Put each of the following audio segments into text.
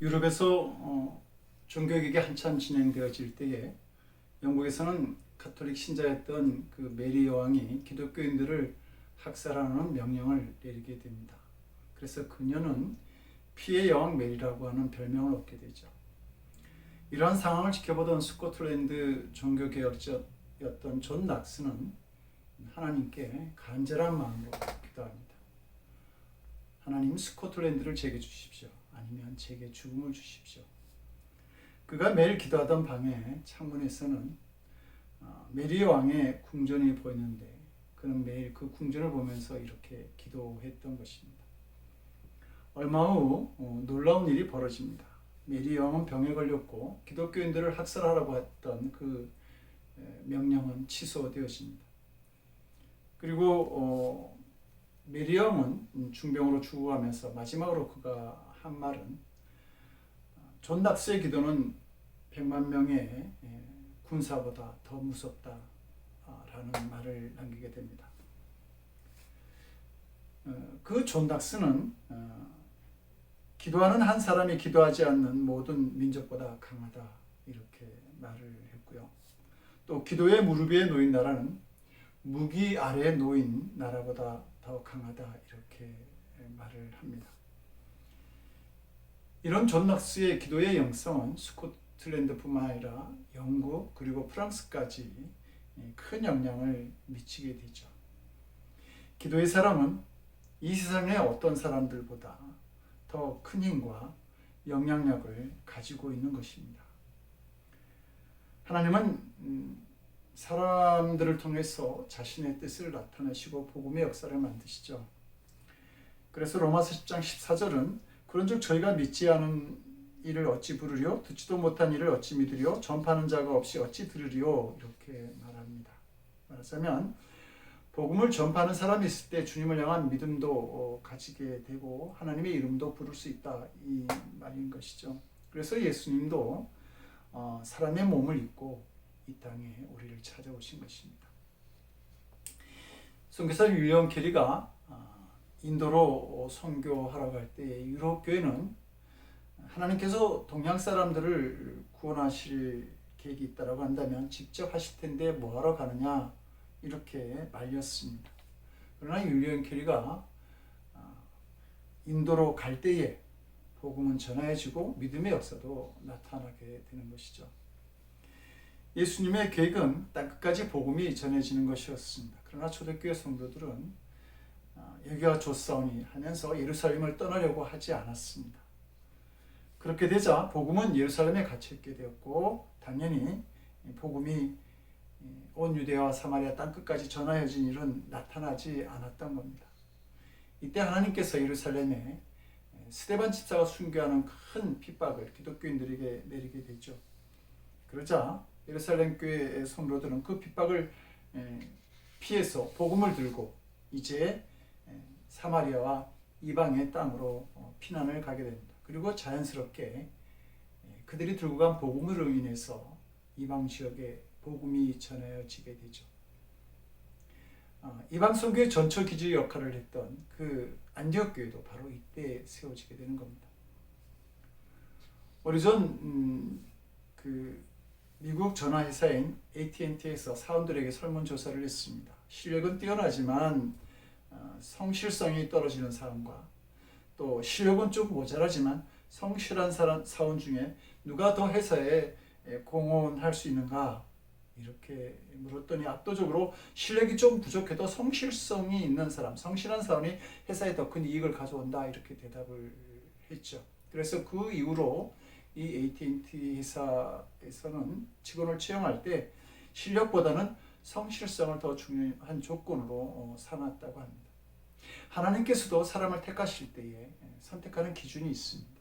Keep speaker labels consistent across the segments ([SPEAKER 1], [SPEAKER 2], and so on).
[SPEAKER 1] 유럽에서 어, 종교개혁이 한참 진행되어질 때에 영국에서는 가톨릭 신자였던 그 메리 여왕이 기독교인들을 학살하는 명령을 내리게 됩니다. 그래서 그녀는 피해 여왕 메리라고 하는 별명을 얻게 되죠. 이러한 상황을 지켜보던 스코틀랜드 종교개혁자였던 존 낙스는 하나님께 간절한 마음으로 기도합니다. 하나님 스코틀랜드를 제게 주십시오. 아니면 제게 죽음을 주십시오. 그가 매일 기도하던 방에 창문에서는 어, 메리 왕의 궁전이 보이는데 그는 매일 그 궁전을 보면서 이렇게 기도했던 것입니다. 얼마 후 어, 놀라운 일이 벌어집니다. 메리 왕은 병에 걸렸고 기독교인들을 학살하라고 했던 그 에, 명령은 취소되어집니다. 그리고 어, 메리 왕은 중병으로 죽어가면서 마지막으로 그가 한 말은 존 낙스의 기도는 100만 명의 에, 군사보다 더 무섭다라는 말을 남기게 됩니다. 어, 그존 낙스는 어, 기도하는 한 사람이 기도하지 않는 모든 민족보다 강하다 이렇게 말을 했고요. 또 기도의 무릎 위에 놓인 나라는 무기 아래 놓인 나라보다 더 강하다 이렇게 말을 합니다. 이런 존 낙스의 기도의 영성은 스코틀랜드뿐만 아니라 영국 그리고 프랑스까지 큰 영향을 미치게 되죠. 기도의 사람은 이 세상의 어떤 사람들보다 더 큰 힘과 영향력을 가지고 있는 것입니다. 하나님은 음, 사람들을 통해서 자신의 뜻을 나타내시고 복음의 역사를 만드시죠. 그래서 로마서 10장 14절은 그런즉 저희가 믿지 않은 일을 어찌 부르리요 듣지도 못한 일을 어찌 믿으리요 전파하는 자가 없이 어찌 들으리요 이렇게 말합니다. 말하자면 복음을 전파하는 사람이 있을 때 주님을 향한 믿음도 어, 가지게 되고 하나님의 이름도 부를 수 있다 이 말인 것이죠. 그래서 예수님도 어, 사람의 몸을 입고 이 땅에 우리를 찾아오신 것입니다. 선교사 유영 캐리가 어, 인도로 선교하러 갈 때 유럽 교회는 하나님께서 동양 사람들을 구원하실 계획이 있다라고 한다면 직접 하실 텐데 뭐하러 가느냐 이렇게 말렸습니다. 그러나 윌리엄 캐리가 인도로 갈 때에 복음은 전해지고 믿음의 역사도 나타나게 되는 것이죠. 예수님의 계획은 땅끝까지 복음이 전해지는 것이었습니다. 그러나 초대교회 성도들은 여기가 좋사오니 하면서 예루살렘을 떠나려고 하지 않았습니다. 그렇게 되자 복음은 예루살렘에 갇혀 있게 되었고 당연히 복음이 온 유대와 사마리아 땅 끝까지 전하여진 일은 나타나지 않았던 겁니다. 이때 하나님께서 예루살렘에 스테반 집사가 순교하는 큰 핍박을 기독교인들에게 내리게 되죠. 그러자 예루살렘 교회의 성도들은 그 핍박을 피해서 복음을 들고 이제 사마리아와 이방의 땅으로 어, 피난을 가게 됩니다. 그리고 자연스럽게 그들이 들고 간 복음으로 인해서 이방 지역에 복음이 전해지게 되죠. 어, 이방 선교의 전처 기지 역할을 했던 그 안디옥 교회도 바로 이때 세워지게 되는 겁니다. 오래전 음, 그 미국 전화 회사인 AT&T에서 사원들에게 설문 조사를 했습니다. 실력은 뛰어나지만 어, 성실성이 떨어지는 사람과 또 실력은 좀 모자라지만 성실한 사람, 사원 중에 누가 더 회사에 공헌할 수 있는가 이렇게 물었더니 압도적으로 실력이 좀 부족해도 성실성이 있는 사람, 성실한 사람이 회사에 더 큰 이익을 가져온다 이렇게 대답을 했죠. 그래서 그 이후로 이 AT&T 회사에서는 직원을 채용할 때 실력보다는 성실성을 더 중요한 조건으로 어, 삼았다고 합니다. 하나님께서도 사람을 택하실 때에 선택하는 기준이 있습니다.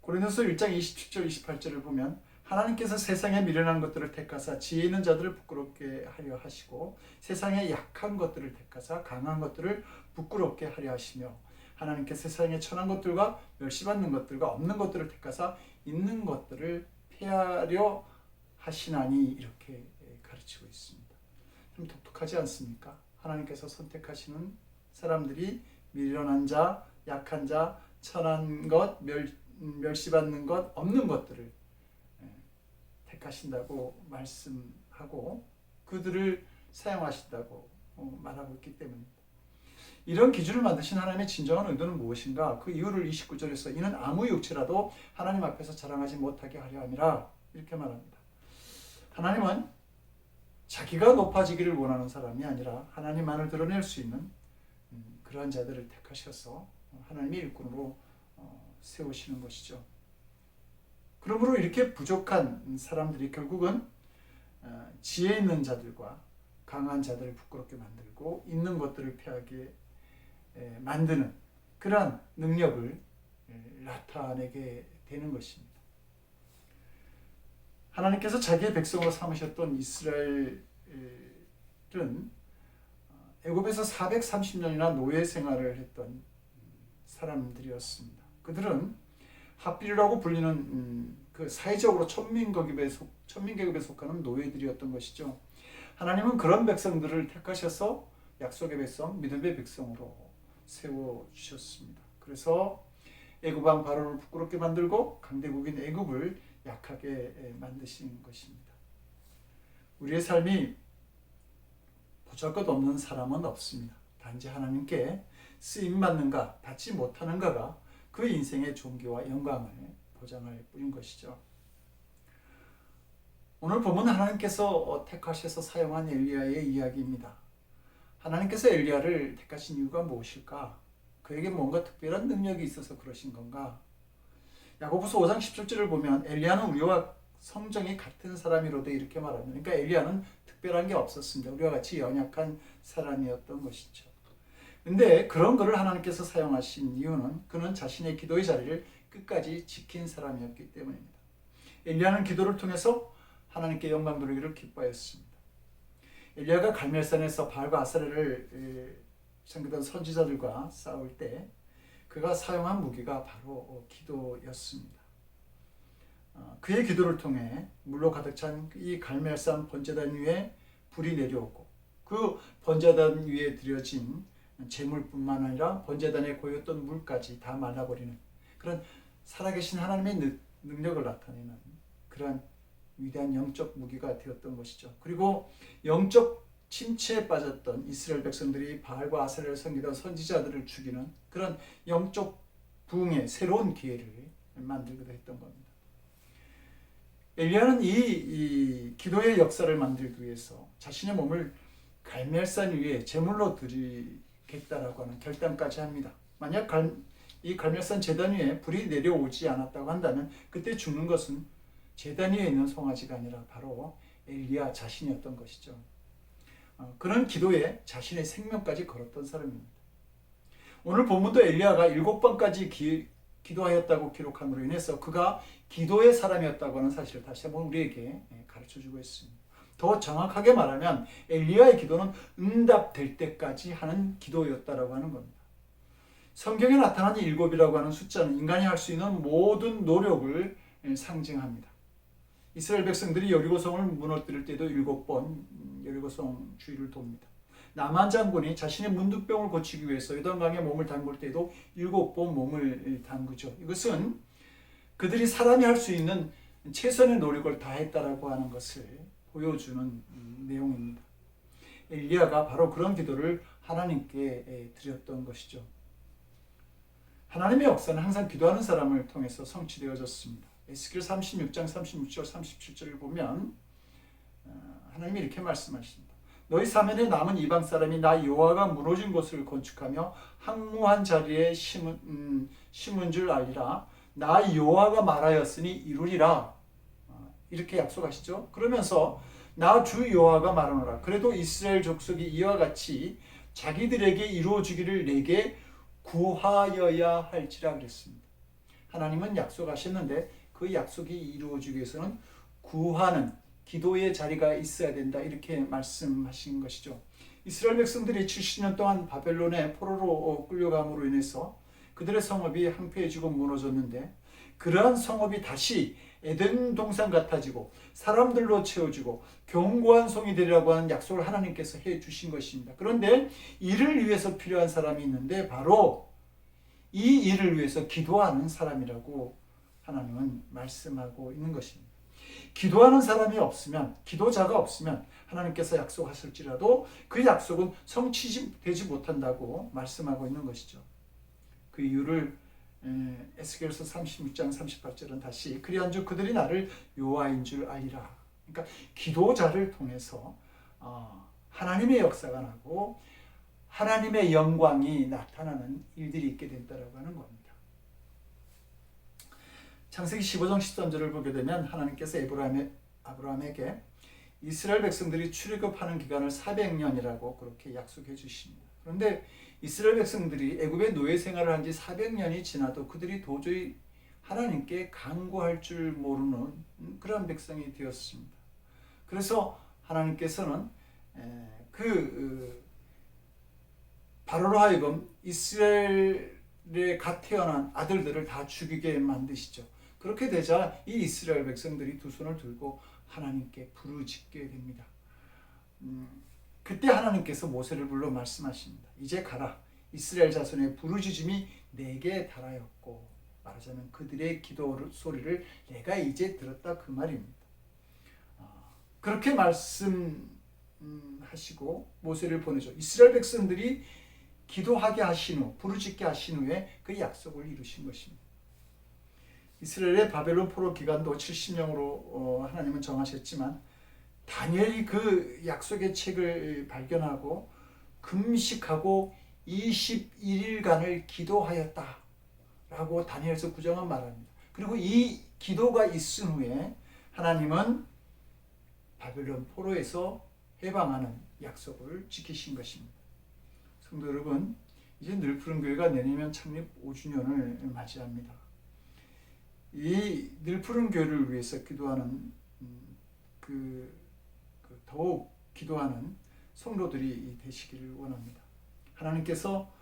[SPEAKER 1] 고린도서 1장 27절 28절을 보면 하나님께서 세상에 미련한 것들을 택하사 지혜 있는 자들을 부끄럽게 하려 하시고 세상에 약한 것들을 택하사 강한 것들을 부끄럽게 하려 하시며 하나님께 세상에 천한 것들과 멸시받는 것들과 없는 것들을 택하사 있는 것들을 폐하려 하시나니 이렇게 가르치고 있습니다. 좀 독특하지 않습니까? 하나님께서 선택하시는 사람들이 미련한 자, 약한 자, 천한 것, 멸, 음, 멸시받는 것 없는 것들을 예, 택하신다고 말씀하고 그들을 사용하신다고 어, 말하고 있기 때문입니다. 이런 기준을 만드신 하나님의 진정한 의도는 무엇인가? 그 이유를 29절에서 이는 아무 육체라도 하나님 앞에서 자랑하지 못하게 하려 함이라 이렇게 말합니다. 하나님은 자기가 높아지기를 원하는 사람이 아니라 하나님만을 드러낼 수 있는 음, 그러한 자들을 택하셔서 하나님의 일꾼으로 어, 세우시는 것이죠. 그러므로 이렇게 부족한 사람들이 결국은 어, 지혜 있는 자들과 강한 자들을 부끄럽게 만들고 있는 것들을 피하게 에, 만드는 그러한 능력을 에, 나타내게 되는 것입니다. 하나님께서 자기의 백성으로 삼으셨던 이스라엘은 어, 애굽에서 430년이나 노예 생활을 했던 사람들이었습니다. 그들은 합비라고 불리는 음, 그 사회적으로 천민계급에 속 천민계급에 속하는 노예들이었던 것이죠. 하나님은 그런 백성들을 택하셔서 약속의 백성, 믿음의 백성으로 세워 주셨습니다. 그래서 애굽 왕 바로를 부끄럽게 만들고 강대국인 애굽을 약하게 만드신 것입니다. 우리의 삶이 보잘 것 없는 사람은 없습니다. 단지 하나님께 쓰임 받는가 받지 못하는가가 그 인생의 존귀와 영광을 보장할 뿐인 것이죠. 오늘 본문 하나님께서 택하셔서 사용한 엘리야의 이야기입니다. 하나님께서 엘리야를 택하신 이유가 무엇일까? 그에게 뭔가 특별한 능력이 있어서 그러신 건가? 야고보서 5장 17절을 보면 엘리야는 우리와 성정이 같은 사람이로되 이렇게 말합니다. 그러니까 엘리야는 특별한 게 없었습니다. 우리와 같이 연약한 사람이었던 것이죠. 근데 그런 것을 하나님께서 사용하신 이유는 그는 자신의 기도의 자리를 끝까지 지킨 사람이었기 때문입니다. 엘리야는 기도를 통해서 하나님께 영광 돌리기를 기뻐했습니다. 엘리야가 갈멜산에서 바알과 아사레를 섬기던 선지자들과 싸울 때 그가 사용한 무기가 바로 기도였습니다. 어, 그의 기도를 통해 물로 가득 찬 이 갈멜산 번제단 위에 불이 내려오고 그 번제단 위에 드려진 재물뿐만 아니라 번제단에 고였던 물까지 다 말라버리는 그런 살아계신 하나님의 능력을 나타내는 그러한 위대한 영적 무기가 되었던 것이죠. 그리고 영적 침체에 빠졌던 이스라엘 백성들이 바알과 아세를 섬기던 선지자들을 죽이는 그런 영적 부흥의 새로운 기회를 만들기도 했던 겁니다. 엘리야는 이, 이 기도의 역사를 만들기 위해서 자신의 몸을 갈멜산 위에 제물로 드리겠다라고 하는 결단까지 합니다. 만약 갈, 이 갈멜산 제단 위에 불이 내려오지 않았다고 한다면 그때 죽는 것은 제단 위에 있는 송아지가 아니라 바로 엘리야 자신이었던 것이죠. 어, 그런 기도에 자신의 생명까지 걸었던 사람입니다. 오늘 본문도 엘리야가 일곱 번까지 기, 기도하였다고 기록함으로 인해서 그가 기도의 사람이었다고 하는 사실을 다시 한번 우리에게 예, 가르쳐 주고 있습니다. 더 정확하게 말하면 엘리야의 기도는 응답될 때까지 하는 기도였다라고 하는 겁니다. 성경에 나타난 일곱이라고 하는 숫자는 인간이 할 수 있는 모든 노력을 예, 상징합니다. 이스라엘 백성들이 여리고성을 무너뜨릴 때도 일곱 번 음, 여리고성 주위를 돕니다. 남한 장군이 자신의 문득병을 고치기 위해서 요단강에 몸을 담글 때도 일곱 번 몸을 담그죠. 이것은 그들이 사람이 할 수 있는 최선의 노력을 다했다라고 하는 것을 보여주는 음, 내용입니다. 엘리야가 바로 그런 기도를 하나님께 드렸던 것이죠. 하나님의 역사는 항상 기도하는 사람을 통해서 성취되어졌습니다. 에스겔 36장 36절 37절을 보면 어, 하나님이 이렇게 말씀하십니다. 너희 사면에 남은 이방 사람이 나 여호와가 무너진 곳을 건축하며 항무한 자리에 심은, 음, 심은 줄 알리라. 나 여호와가 말하였으니 이루리라. 어, 이렇게 약속하시죠. 그러면서 나 주 여호와가 말하노라. 그래도 이스라엘 족속이 이와 같이 자기들에게 이루어지기를 내게 구하여야 할지라 그랬습니다. 하나님은 약속하셨는데 그 약속이 이루어지기 위해서는 구하는 기도의 자리가 있어야 된다 이렇게 말씀하신 것이죠. 이스라엘 백성들이 70년 동안 바벨론의 포로로 끌려감으로 인해서 그들의 성읍이 황폐해지고 무너졌는데 그러한 성읍이 다시 에덴 동산 같아지고 사람들로 채워지고 견고한 성이 되리라고 하는 약속을 하나님께서 해 주신 것입니다. 그런데 이를 위해서 필요한 사람이 있는데 바로 이 일을 위해서 기도하는 사람이라고 하나님은 말씀하고 있는 것입니다. 기도하는 사람이 없으면 기도자가 없으면 하나님께서 약속하실지라도 그 약속은 성취지 되지 못한다고 말씀하고 있는 것이죠. 그 이유를 에, 에스겔서 36장 38절은 다시 그리한즉 그들이 나를 여호와인 줄 알리라. 그러니까 기도자를 통해서 어, 하나님의 역사가 나고 하나님의 영광이 나타나는 일들이 있게 된다라고 하는 겁니다. 창세기 15장 13절을 보게 되면 하나님께서 에브라함에, 아브라함에게 이스라엘 백성들이 출애굽하는 기간을 400년이라고 그렇게 약속해 주십니다. 그런데 이스라엘 백성들이 애굽의 노예 생활을 한 지 400년이 지나도 그들이 도저히 하나님께 간구할 줄 모르는 그런 백성이 되었습니다. 그래서 하나님께서는 그 바로로 하여금 이스라엘에 갓 태어난 아들들을 다 죽이게 만드시죠. 그렇게 되자 이 이스라엘 백성들이 두 손을 들고 하나님께 부르짖게 됩니다. 음, 그때 하나님께서 모세를 불러 말씀하십니다. 이제 가라. 이스라엘 자손의 부르짖음이 내게 달하였고 말하자면 그들의 기도 소리를 내가 이제 들었다 그 말입니다. 그렇게 말씀하시고 모세를 보내죠. 이스라엘 백성들이 기도하게 하신 후 부르짖게 하신 후에 그 약속을 이루신 것입니다. 이스라엘의 바벨론 포로 기간도 70년으로 하나님은 정하셨지만 다니엘이 그 약속의 책을 발견하고 금식하고 21일간을 기도하였다 라고 다니엘서 구정은 말합니다. 그리고 이 기도가 있은 후에 하나님은 바벨론 포로에서 해방하는 약속을 지키신 것입니다. 성도 여러분, 이제 늘 푸른 교회가 내년이면 창립 5주년을 맞이합니다. 이 늘 푸른 교회를 위해서 기도하는 음, 그, 그 더욱 기도하는 성도들이 되시기를 원합니다. 하나님께서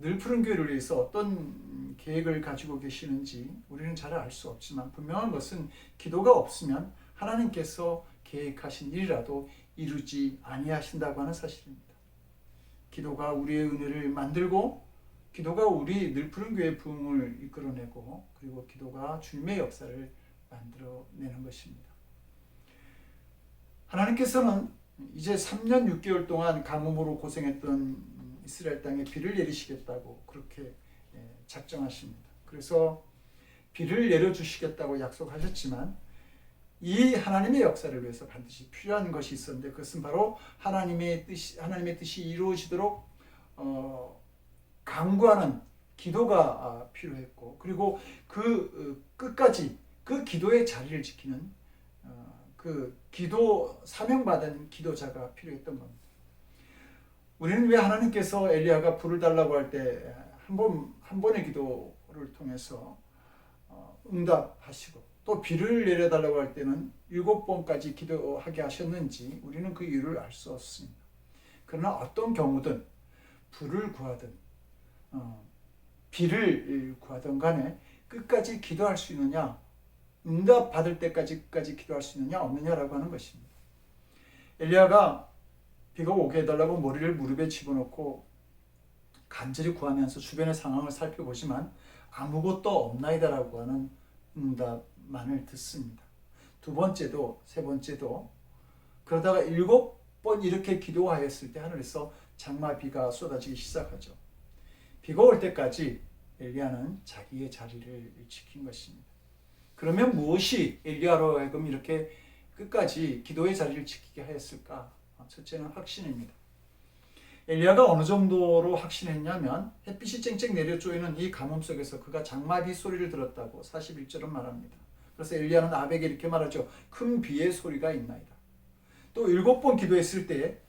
[SPEAKER 1] 늘 푸른 교회를 위해서 어떤 계획을 가지고 계시는지 우리는 잘 알 수 없지만 분명한 것은 기도가 없으면 하나님께서 계획하신 일이라도 이루지 아니하신다고 하는 사실입니다. 기도가 우리의 은혜를 만들고 기도가 우리 늘 푸른 교회 부흥을 이끌어내고 그리고 기도가 주님의 역사를 만들어내는 것입니다. 하나님께서는 이제 3년 6개월 동안 가뭄으로 고생했던 이스라엘 땅에 비를 내리시겠다고 그렇게 예, 작정하십니다. 그래서 비를 내려주시겠다고 약속하셨지만 이 하나님의 역사를 위해서 반드시 필요한 것이 있었는데 그것은 바로 하나님의 뜻이 하나님의 뜻이 이루어지도록 어, 강구하는 기도가 아, 필요했고 그리고 그 어, 끝까지 그 기도의 자리를 지키는 어, 그 기도 사명받은 기도자가 필요했던 겁니다. 우리는 왜 하나님께서 엘리야가 불을 달라고 할 때 한 번 한 번의 기도를 통해서 어, 응답하시고 또 비를 내려달라고 할 때는 일곱 번까지 기도하게 하셨는지 우리는 그 이유를 알 수 없습니다. 그러나 어떤 경우든 불을 구하든 어, 비를 구하든 간에 끝까지 기도할 수 있느냐 응답 받을 때까지 끝까지 기도할 수 있느냐 없느냐라고 하는 것입니다. 엘리야가 비가 오게 해달라고 머리를 무릎에 집어넣고 간절히 구하면서 주변의 상황을 살펴보지만 아무것도 없나이다라고 하는 응답만을 듣습니다. 두 번째도 세 번째도 그러다가 일곱 번 이렇게 기도하였을 때 하늘에서 장마 비가 쏟아지기 시작하죠. 비가 올 때까지 엘리야는 자기의 자리를 지킨 것입니다. 그러면 무엇이 엘리야로 하여금 이렇게 끝까지 기도의 자리를 지키게 하였을까? 첫째는 확신입니다. 엘리야가 어느 정도로 확신했냐면 햇빛이 쨍쨍 내려 쪼이는 이 가뭄 속에서 그가 장마비 소리를 들었다고 41절은 말합니다. 그래서 엘리야는 아베에게 이렇게 말하죠. 큰 비의 소리가 있나이다. 또 일곱 번 기도했을 때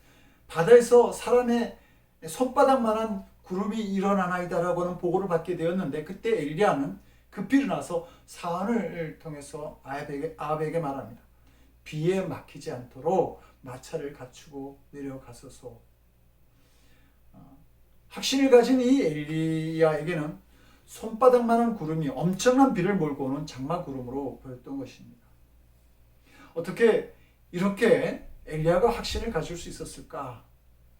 [SPEAKER 1] 바다에서 사람의 손바닥만한 구름이 일어나나이다라고 하는 보고를 받게 되었는데 그때 엘리야는 급히 일어나서 사안을 통해서 아합에게, 아합에게 말합니다. 비에 막히지 않도록 마차를 갖추고 내려가서서 어, 확신을 가진 이 엘리야에게는 손바닥만한 구름이 엄청난 비를 몰고 오는 장마 구름으로 보였던 것입니다. 어떻게 이렇게 엘리야가 확신을 가질 수 있었을까?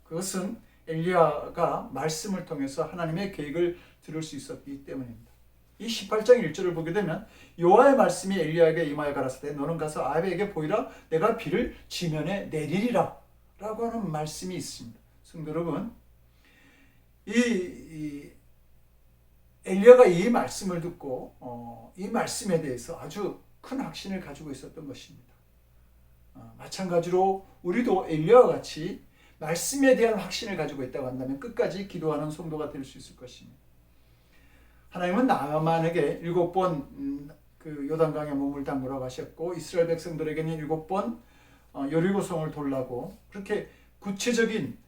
[SPEAKER 1] 그것은 엘리야가 말씀을 통해서 하나님의 계획을 들을 수 있었기 때문입니다. 이 18장 1절을 보게 되면 여호와의 말씀이 엘리야에게 임하여 가라사대 너는 가서 아합에게 보이라 내가 비를 지면에 내리리라 라고 하는 말씀이 있습니다. 성도 여러분 이, 이 엘리야가 이 말씀을 듣고 어, 이 말씀에 대해서 아주 큰 확신을 가지고 있었던 것입니다. 어, 마찬가지로 우리도 엘리야와 같이 말씀에 대한 확신을 가지고 있다고 한다면 끝까지 기도하는 성도가 될 수 있을 것입니다. 하나님은 나만에게 일곱 번그 음, 요단강에 몸을 담그라고 하셨고 이스라엘 백성들에게는 일곱 번 어, 여리고성을 돌라고 그렇게 구체적인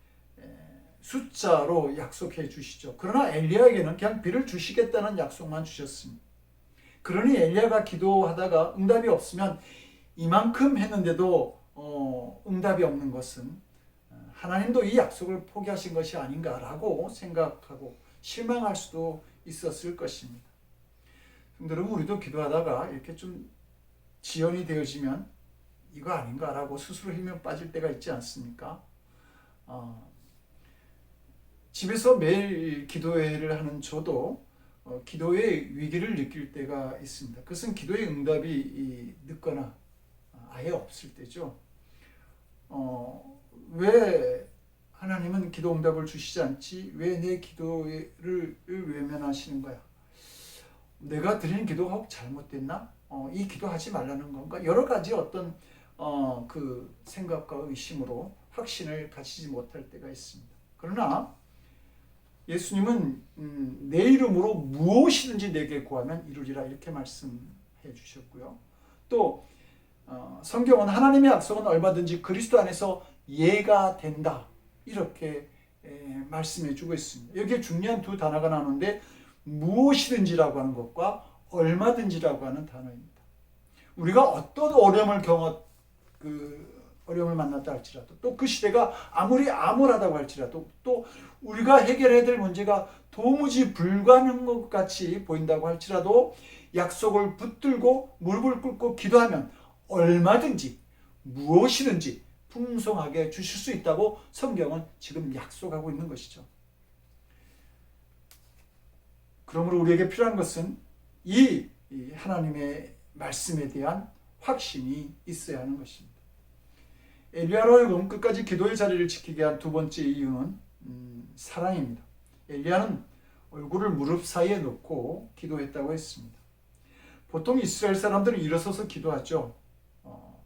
[SPEAKER 1] 숫자로 약속해 주시죠. 그러나 엘리야에게는 그냥 비를 주시겠다는 약속만 주셨습니다. 그러니 엘리야가 기도하다가 응답이 없으면 이만큼 했는데도 어, 응답이 없는 것은 어, 하나님도 이 약속을 포기하신 것이 아닌가라고 생각하고 실망할 수도 있었을 것입니다. 여러분 우리도 기도하다가 이렇게 좀 지연이 되어지면 이거 아닌가라고 스스로 힘이 빠질 때가 있지 않습니까? 어, 집에서 매일 기도회를 하는 저도 어, 기도의 위기를 느낄 때가 있습니다. 그것은 기도의 응답이 늦거나 아예 없을 때죠. 어, 왜 하나님은 기도 응답을 주시지 않지? 왜 내 기도를 외면하시는 거야? 내가 드리는 기도가 혹 잘못됐나? 어, 이 기도하지 말라는 건가? 여러 가지 어떤 어, 그 생각과 의심으로 확신을 가지지 못할 때가 있습니다. 그러나 예수님은 음, 내 이름으로 무엇이든지 내게 구하면 이루리라 이렇게 말씀해 주셨고요. 또 어, 성경은 하나님의 약속은 얼마든지 그리스도 안에서 예가 된다 이렇게 에, 말씀해 주고 있습니다. 여기에 중요한 두 단어가 나오는데 무엇이든지라고 하는 것과 얼마든지라고 하는 단어입니다. 우리가 어떤 어려움을 경험 그 어려움을 만났다 할지라도 또 그 시대가 아무리 암울하다고 할지라도 또 우리가 해결해야 될 문제가 도무지 불가능한 것 같이 보인다고 할지라도 약속을 붙들고 무릎을 꿇고 기도하면 얼마든지 무엇이든지 풍성하게 주실 수 있다고 성경은 지금 약속하고 있는 것이죠. 그러므로 우리에게 필요한 것은 이 하나님의 말씀에 대한 확신이 있어야 하는 것입니다. 엘리야로 하여금 끝까지 기도의 자리를 지키게 한 두 번째 이유는 음, 사랑입니다. 엘리야는 얼굴을 무릎 사이에 놓고 기도했다고 했습니다. 보통 이스라엘 사람들은 일어서서 기도하죠. 어,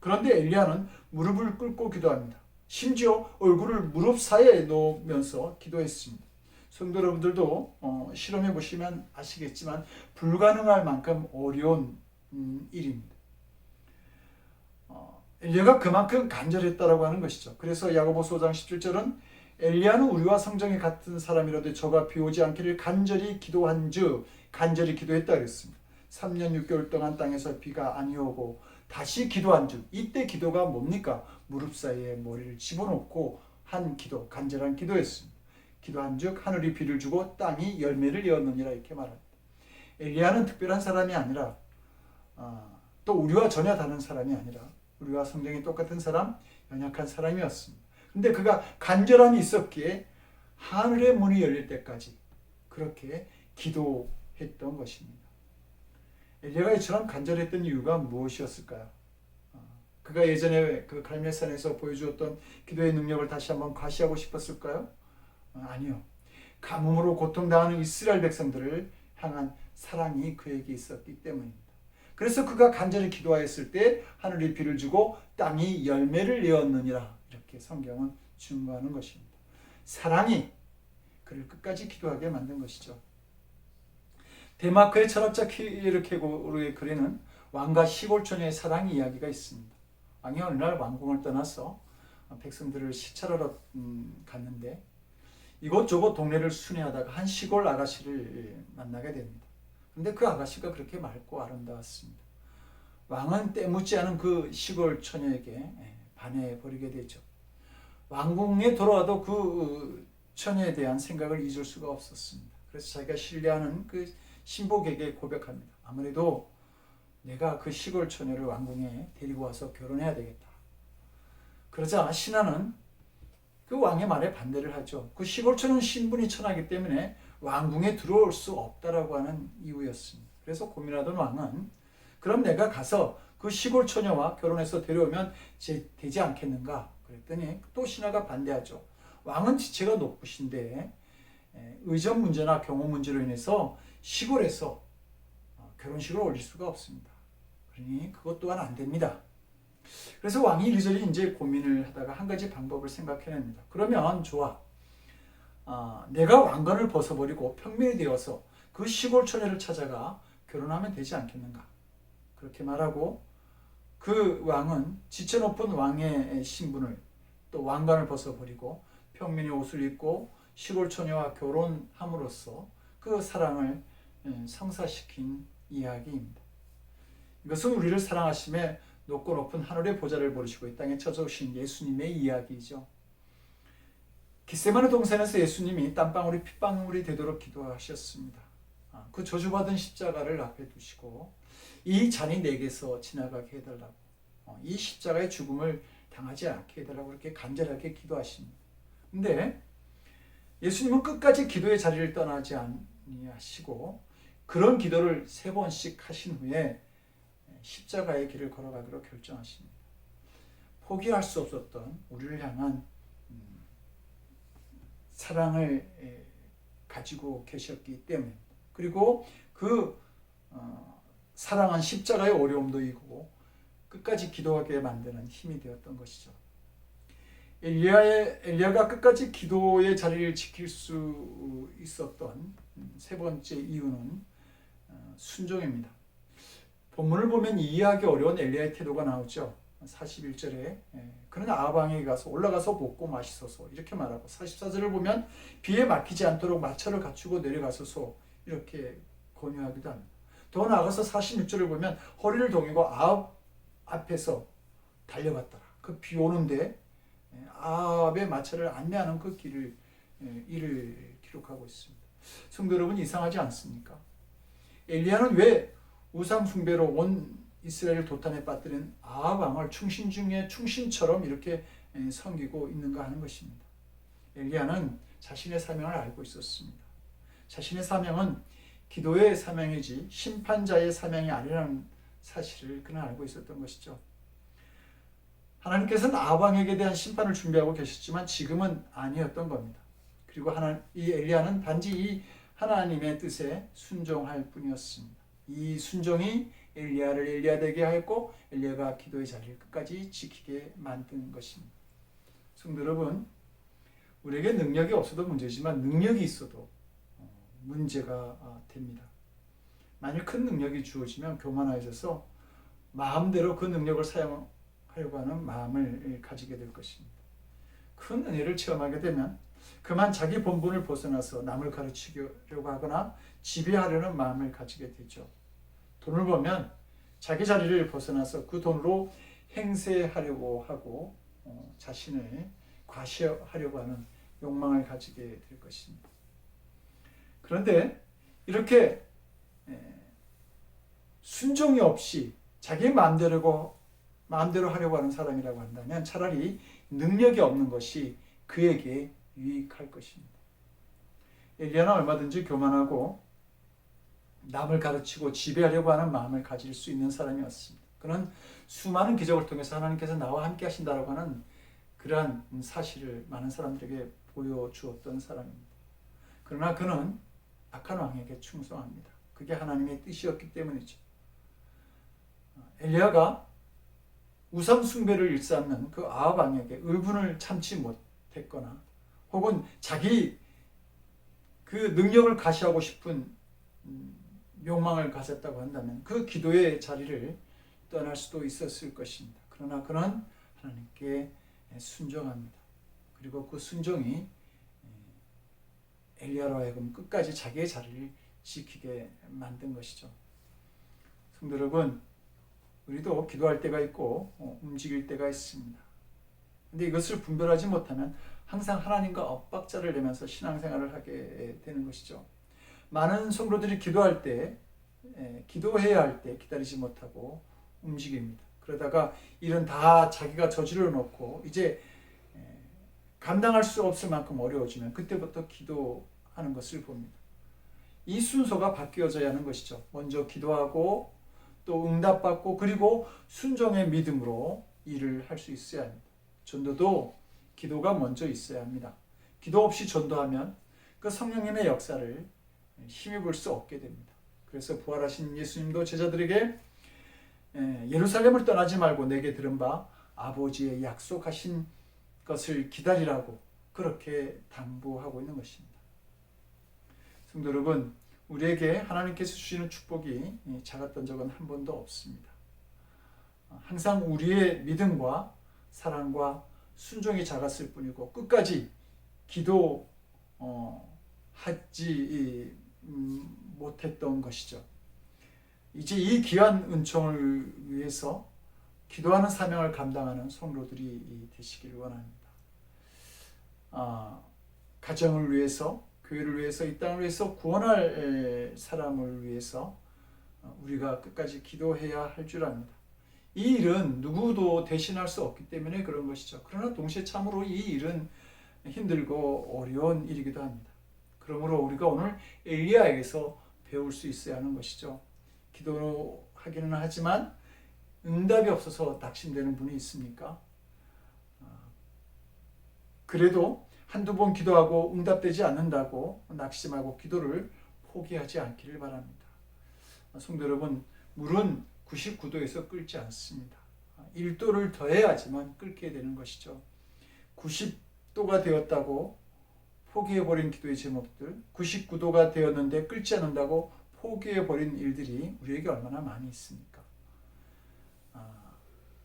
[SPEAKER 1] 그런데 엘리야는 무릎을 꿇고 기도합니다. 심지어 얼굴을 무릎 사이에 놓으면서 기도했습니다. 성도 여러분들도 어, 실험해 보시면 아시겠지만 불가능할 만큼 어려운 음, 일입니다. 어, 엘리야가 그만큼 간절했다라고 하는 것이죠. 그래서 야고보서 5장 17절은 엘리야는 우리와 성정이 같은 사람이라도 저가 비 오지 않기를 간절히 기도한즉 간절히 기도했다 그랬습니다. 3년 6개월 동안 땅에서 비가 아니오고 다시 기도한 즉 이때 기도가 뭡니까? 무릎 사이에 머리를 집어넣고 한 기도, 간절한 기도였습니다. 기도한 즉 하늘이 비를 주고 땅이 열매를 이었느니라 이렇게 말합니다. 엘리야는 특별한 사람이 아니라 어, 또 우리와 전혀 다른 사람이 아니라 우리와 성정이 똑같은 사람, 연약한 사람이었습니다. 근데 그가 간절함이 있었기에 하늘의 문이 열릴 때까지 그렇게 기도했던 것입니다. 엘리야가 이처럼 간절했던 이유가 무엇이었을까요? 어, 그가 예전에 그 갈멜산에서 보여주었던 기도의 능력을 다시 한번 과시하고 싶었을까요? 어, 아니요. 가뭄으로 고통당하는 이스라엘 백성들을 향한 사랑이 그에게 있었기 때문입니다. 그래서 그가 간절히 기도하였을 때 하늘이 비를 주고 땅이 열매를 내었느니라 이렇게 성경은 증거하는 것입니다. 사랑이 그를 끝까지 기도하게 만든 것이죠. 데마크의 철학자 키르케고르의 글에는 왕과 시골촌의 사랑 이야기가 있습니다. 왕이 어느 날 왕궁을 떠나서 백성들을 시찰하러 음, 갔는데 이곳저곳 동네를 순회하다가 한 시골 아가씨를 만나게 됩니다. 근데 그 아가씨가 그렇게 맑고 아름다웠습니다. 왕은 때묻지 않은 그 시골 처녀에게 예, 반해 버리게 되죠. 왕궁에 돌아와도 그 처녀에 대한 생각을 잊을 수가 없었습니다. 그래서 자기가 신뢰하는 그 신복에게 고백합니다. 아무래도 내가 그 시골 처녀를 왕궁에 데리고 와서 결혼해야 되겠다. 그러자 신하는 그 왕의 말에 반대를 하죠. 그 시골 처녀는 신분이 천하기 때문에 왕궁에 들어올 수 없다라고 하는 이유였습니다. 그래서 고민하던 왕은 그럼 내가 가서 그 시골 처녀와 결혼해서 데려오면 제- 되지 않겠는가? 그랬더니 또 신하가 반대하죠. 왕은 지체가 높으신데 에, 의전 문제나 경호 문제로 인해서 시골에서 어, 결혼식을 올릴 수가 없습니다. 그러니 그것 또한 안 됩니다. 그래서 왕이 이리저리 이제 고민을 하다가 한 가지 방법을 생각해냅니다. 그러면 좋아. 아, 내가 왕관을 벗어버리고 평민이 되어서 그 시골 처녀를 찾아가 결혼하면 되지 않겠는가? 그렇게 말하고 그 왕은 지체 높은 왕의 신분을 또 왕관을 벗어버리고 평민의 옷을 입고 시골 처녀와 결혼함으로써 그 사랑을 예, 성사시킨 이야기입니다. 이것은 우리를 사랑하심에 높고 높은 하늘의 보좌를 모르시고 이 땅에 찾아오신 예수님의 이야기이죠. 기세마네 동산에서 예수님이 땀방울이 핏방울이 되도록 기도하셨습니다. 아, 그 저주받은 십자가를 앞에 두시고 이 잔이 내게서 지나가게 해달라고 어, 이 십자가의 죽음을 당하지 않게 해달라고 그렇게 간절하게 기도하십니다. 근데 예수님은 끝까지 기도의 자리를 떠나지 아니하시고 그런 기도를 세 번씩 하신 후에 십자가의 길을 걸어가기로 결정하십니다. 포기할 수 없었던 우리를 향한 음, 사랑을 에, 가지고 계셨기 때문에 그리고 그 어, 사랑한 십자가의 어려움도 이고 끝까지 기도하게 만드는 힘이 되었던 것이죠. 엘리야의 엘리야가 끝까지 기도의 자리를 지킬 수 있었던 음, 세 번째 이유는 어, 순종입니다. 본문을 보면 이해하기 어려운 엘리야의 태도가 나오죠. 41절에 예, 그는 아방에 가서 올라가서 먹고 마시소서 이렇게 말하고 44절을 보면 비에 막히지 않도록 마차를 갖추고 내려가소서 이렇게 권유하기도 합니다. 더 나아가서 46절을 보면 허리를 동이고 아합 앞에서 달려갔더라. 그 비 오는데 예, 아합의 마차를 안내하는 그 길을 예, 이를 기록하고 있습니다. 성도 여러분 이상하지 않습니까? 엘리야는 왜 우상 숭배로 온 이스라엘을 도탄에 빠뜨린 아합 왕을 충신 중에 충신처럼 이렇게 예, 섬기고 있는가 하는 것입니다. 엘리야는 자신의 사명을 알고 있었습니다. 자신의 사명은 기도의 사명이지 심판자의 사명이 아니라는 사실을 그는 알고 있었던 것이죠. 하나님께서는 아방에게 대한 심판을 준비하고 계셨지만 지금은 아니었던 겁니다. 그리고 하나 이 엘리야는 단지 이 하나님의 뜻에 순종할 뿐이었습니다. 이 순종이 엘리야를 엘리야 되게 하였고 엘리야가 기도의 자리를 끝까지 지키게 만든 것입니다. 성도 여러분, 우리에게 능력이 없어도 문제지만 능력이 있어도 어, 문제가 아, 됩니다. 만일 큰 능력이 주어지면 교만해져서 마음대로 그 능력을 사용하려고 하는 마음을 가지게 될 것입니다. 큰 은혜를 체험하게 되면 그만 자기 본분을 벗어나서 남을 가르치려고 하거나 지배하려는 마음을 가지게 되죠. 돈을 벌면 자기 자리를 벗어나서 그 돈으로 행세하려고 하고 어, 자신을 과시하려고 하는 욕망을 가지게 될 것입니다. 그런데 이렇게 에, 순종이 없이 자기 마음대로 마음대로 하려고 하는 사람이라고 한다면 차라리 능력이 없는 것이 그에게 유익할 것입니다. 엘리야는 얼마든지 교만하고 남을 가르치고 지배하려고 하는 마음을 가질 수 있는 사람이었습니다. 그는 수많은 기적을 통해서 하나님께서 나와 함께 하신다라고 하는 그러한 사실을 많은 사람들에게 보여주었던 사람입니다. 그러나 그는 악한 왕에게 충성합니다. 그게 하나님의 뜻이었기 때문이죠. 엘리야가 우상 숭배를 일삼는 그 아합 왕에게 의분을 참지 못했거나 혹은 자기 그 능력을 가시하고 싶은 음, 욕망을 가졌다고 한다면 그 기도의 자리를 떠날 수도 있었을 것입니다. 그러나 그는 하나님께 순종합니다. 그리고 그 순종이 엘리야로 하여금 끝까지 자기의 자리를 지키게 만든 것이죠. 성도 여러분, 우리도 기도할 때가 있고 어, 움직일 때가 있습니다. 근데 이것을 분별하지 못하면 항상 하나님과 엇박자를 내면서 신앙생활을 하게 되는 것이죠. 많은 성도들이 기도할 때, 에, 기도해야 할 때 기다리지 못하고 움직입니다. 그러다가 일은 다 자기가 저지르 놓고 이제 에, 감당할 수 없을 만큼 어려워지면 그때부터 기도하는 것을 봅니다. 이 순서가 바뀌어져야 하는 것이죠. 먼저 기도하고 또 응답받고 그리고 순종의 믿음으로 일을 할 수 있어야 합니다. 전도도 기도가 먼저 있어야 합니다. 기도 없이 전도하면 그 성령님의 역사를 힘입을 수 없게 됩니다. 그래서 부활하신 예수님도 제자들에게 에, 예루살렘을 떠나지 말고 내게 들은 바 아버지의 약속하신 것을 기다리라고 그렇게 당부하고 있는 것입니다. 성도 여러분, 우리에게 하나님께서 주시는 축복이 작았던 적은 한 번도 없습니다. 항상 우리의 믿음과 사랑과 순종이 작았을 뿐이고 끝까지 기도 어, 하지 음, 못했던 것이죠. 이제 이 귀한 은총을 위해서 기도하는 사명을 감당하는 성도들이 되시길 원합니다. 아, 가정을 위해서, 교회를 위해서, 이 땅을 위해서 구원할 에, 사람을 위해서 어, 우리가 끝까지 기도해야 할 줄 압니다. 이 일은 누구도 대신할 수 없기 때문에 그런 것이죠. 그러나 동시에 참으로 이 일은 힘들고 어려운 일이기도 합니다. 그러므로 우리가 오늘 엘리야에게서 배울 수 있어야 하는 것이죠. 기도하기는 하지만 응답이 없어서 낙심되는 분이 있습니까? 아, 그래도 한두 번 기도하고 응답되지 않는다고 낙심하고 기도를 포기하지 않기를 바랍니다. 성도 여러분, 물은 99도에서 끓지 않습니다. 1도를 더해야지만 끓게 되는 것이죠. 90도가 되었다고 포기해버린 기도의 제목들, 99도가 되었는데 끓지 않는다고 포기해버린 일들이 우리에게 얼마나 많이 있습니까? 아,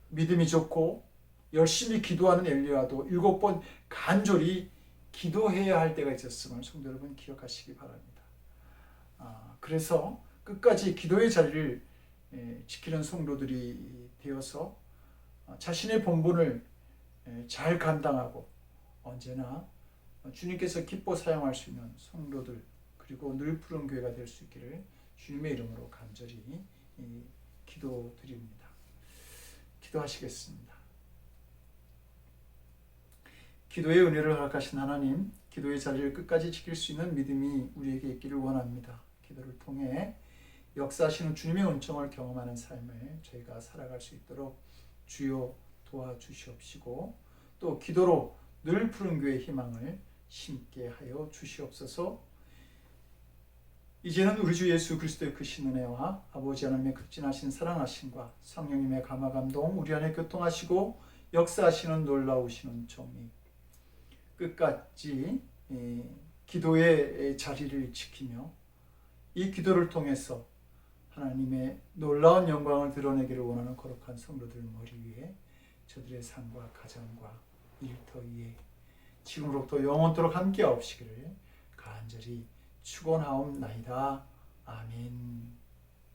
[SPEAKER 1] 믿음이 좋고 열심히 기도하는 엘리야도 일곱 번 간절히 기도해야 할 때가 있었음을 성도 여러분 기억하시기 바랍니다. 아, 그래서 끝까지 기도의 자리를 에, 지키는 성도들이 되어서 어, 자신의 본분을 에, 잘 감당하고 언제나 주님께서 기뻐 사용할 수 있는 성도들 그리고 늘 푸른 교회가 될 수 있기를 주님의 이름으로 간절히 이, 기도드립니다. 기도하시겠습니다. 기도의 은혜를 허락하신 하나님, 기도의 자리를 끝까지 지킬 수 있는 믿음이 우리에게 있기를 원합니다. 기도를 통해 역사하시는 주님의 은총을 경험하는 삶을 저희가 살아갈 수 있도록 주여 도와주시옵시고 또 기도로 늘 푸른 교회 희망을 심게 하여 주시옵소서. 이제는 우리 주 예수 그리스도의 크신 은혜와 아버지 하나님의 극진하신 사랑하심과 성령님의 감화 감동 우리 안에 교통하시고 역사하시는 놀라우신 은총이 끝까지 기도의 자리를 지키며 이 기도를 통해서 하나님의 놀라운 영광을 드러내기를 원하는 거룩한 성도들 머리 위에 저들의 삶과 가정과 일터 위에 지금으로부터 영원토록 함께 없시기를 간절히 축원하옵나이다. 아멘.